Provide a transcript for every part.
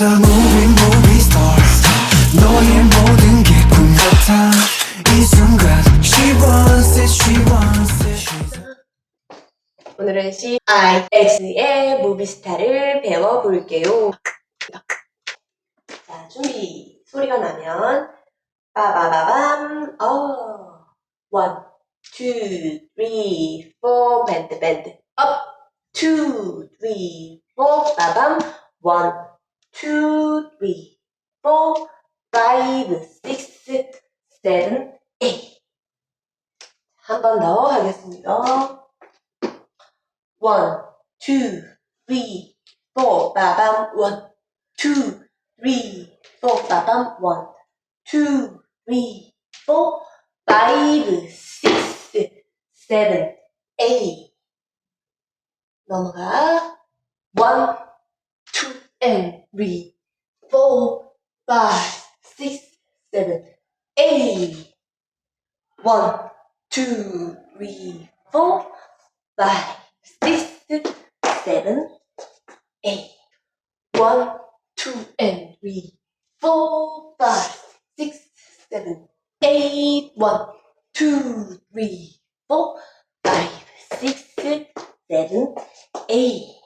A movie movie star 너의 모든 게 꿈 같아 이 순간 She wants it she wants it 오늘은 CIX의 무비스타를 배워볼게요. 자, 준비. 소리가 나면, 빠바바밤, 어. 원, 투, 쓰리, 포, 밴드, 밴드. 업, 투, 쓰리, 포, 빠밤. 원, 투, 쓰리, 포, 파이브, 식스, 세븐, 에잇. 한번 더 하겠습니다. One, two, three, four, 빠밤. One, two, three, four, 빠밤. One, two, three, four, five, six, seven, eight. 넘어가. One, two, and three, four, five, six, seven, eight. One, two, three, four, five, six, seven, eight. One, two, and three, four, five, six, seven, eight. One, two, three, four, five, six, seven, eight.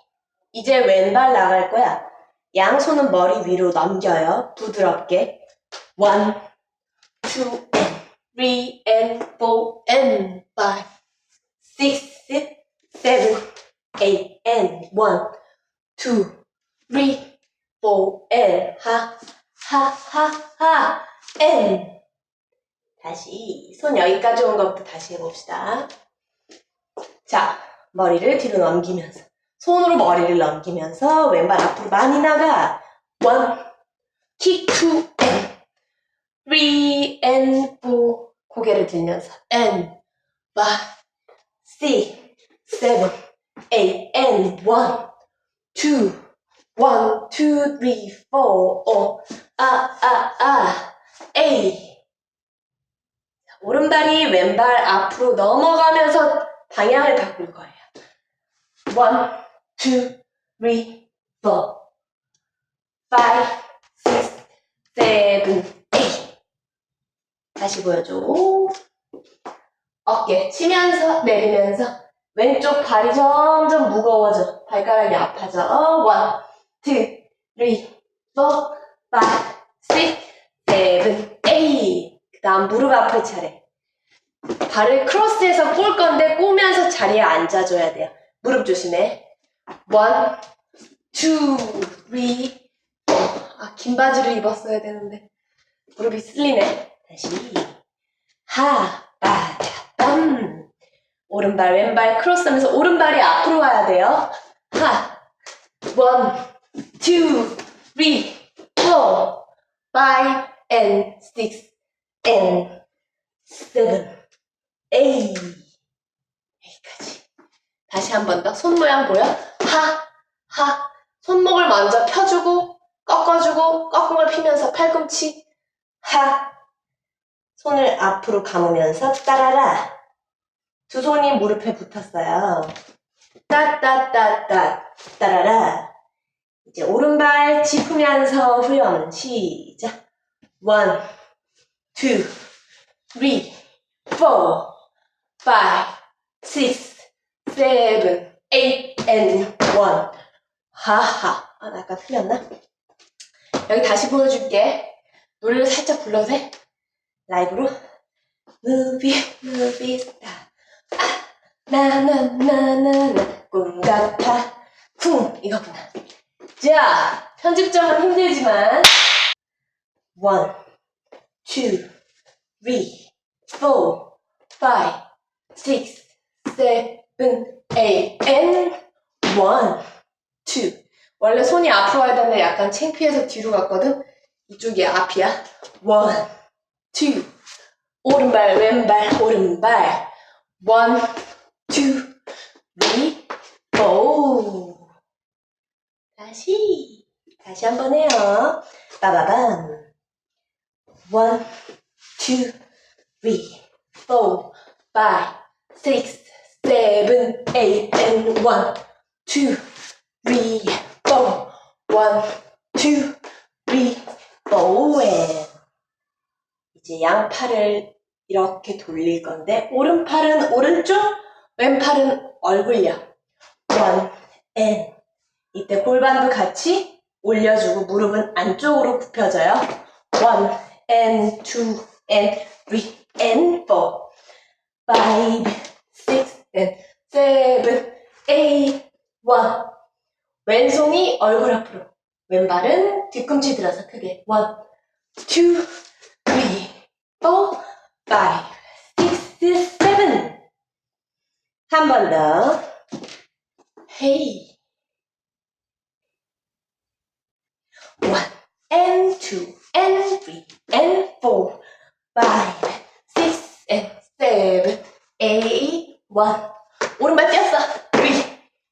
이제 왼발 나갈 거야. 양손은 머리 위로 넘겨요. 부드럽게. One, two, and three, and four, and five, six, seven, eight, and one, two, three, four, and 하, 하, 하, 하, and 다시 손 여기까지 온 것부터 다시 해봅시다. 자, 머리를 뒤로 넘기면서 손으로 머리를 넘기면서 왼발 앞으로 많이 나가. one, kick two, and three, and four 고개를 들면서 and five, six, seven, eight, and one, two, one, two, three, four, oh, 아, 아, 아, eight. 오른발이 왼발 앞으로 넘어가면서 방향을 바꿀 거예요. One, two, three, four, five, six, seven, eight. 다시 보여줘. 어깨 치면서 내리면서 왼쪽 발이 점점 무거워져. 발가락이 아파져. 어, one, two, three, four, five, six, seven, eight. 그 다음 무릎 앞을 차례. 발을 크로스해서 꼴 건데 꼬면서 자리에 앉아줘야 돼요. 무릎 조심해. One, two, three. 아, 긴 바지를 입었어야 되는데. 무릎이 쓸리네. 다시. 하, 바, 땀. 오른발, 왼발 크로스하면서 오른발이 앞으로 와야 돼요. 하. one, two, three, four, five, and six, and seven, eight. 여기까지. 다시 한 번 더. 손 모양 보여? 하, 하. 손목을 먼저 펴주고, 꺾어주고, 걸 피면서 팔꿈치. 하. 손을 앞으로 감으면서 따라라. 두 손이 무릎에 붙었어요. 따따따따 따라라. 이제 오른발 짚으면서 후렴 시작. One, two, three, four, five, six, seven, eight, and one. 하하. 아, 나 아까 틀렸나? 여기 다시 보여줄게. 노래를 살짝 불러도 돼? 라이브로. 무비, 무비 스타. 아, 나나나나나. 꿈 같아. 쿵. 이거구나. 자, 편집점은 힘들지만. One, two, three, four, five, six, seven, eight, and one, two. 원래 손이 앞으로 와야 되는데 약간 창피해서 뒤로 갔거든? 이쪽이 앞이야. One, two. 오른발, 왼발, 오른발. One, two, three, four. 다시. 다시 한 번 해요. 빠바밤. One, two, three, four, five, six, seven, eight, and one, two, three, four, one, two, three, four, and 이제 양팔을 이렇게 돌릴 건데 오른팔은 오른쪽, 왼팔은 얼굴력. one and 이때 골반도 같이 올려주고 무릎은 안쪽으로 굽혀져요. one and two and three and four, five, six and seven, one. 왼손이 얼굴 앞으로, 왼발은 뒤꿈치 들어서 크게 one, two, three, four, five, six, seven. 한번 더. Hey. One and two and three and one. 오른발 뛰었어. Three,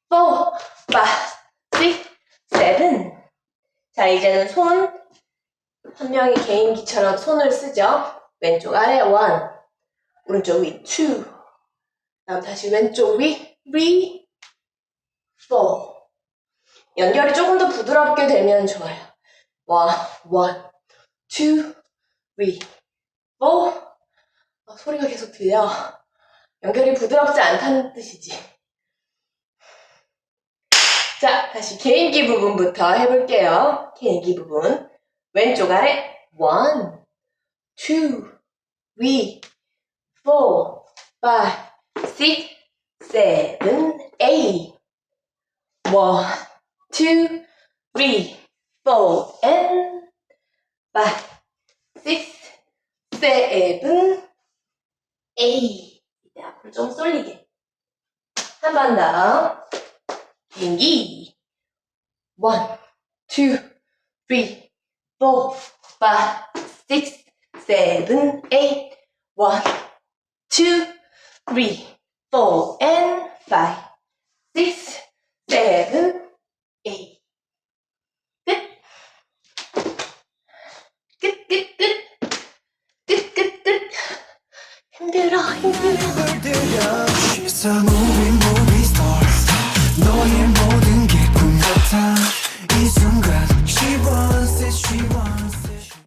four, five, six, seven. 자, 이제는 손, 한 명이 개인기처럼 손을 쓰죠. 왼쪽 아래 one, 오른쪽 위 two, 다음 다시 왼쪽 위 three, four. 연결이 조금 더 부드럽게 되면 좋아요. one, one. 아, 소리가 계속 들려. 연결이 부드럽지 않다는 뜻이지. 자, 다시 개인기 부분부터 해볼게요. 개인기 부분. 왼쪽 아래 one, two, three, four, five, six, seven, eight. One, two, three, four, and five, six, seven, eight. 이제 앞으로 좀 쏠리게. 한 번 더. Yee. One, two, three, four, five, six, seven, eight. One, two, three, four, and five, six, seven, eight. Good. Good, good, good. Good, good, good. 힘들어, 힘들어. 힘들어. 너의 모든 게 꿈 같아 이 순간 She wants it, she wants it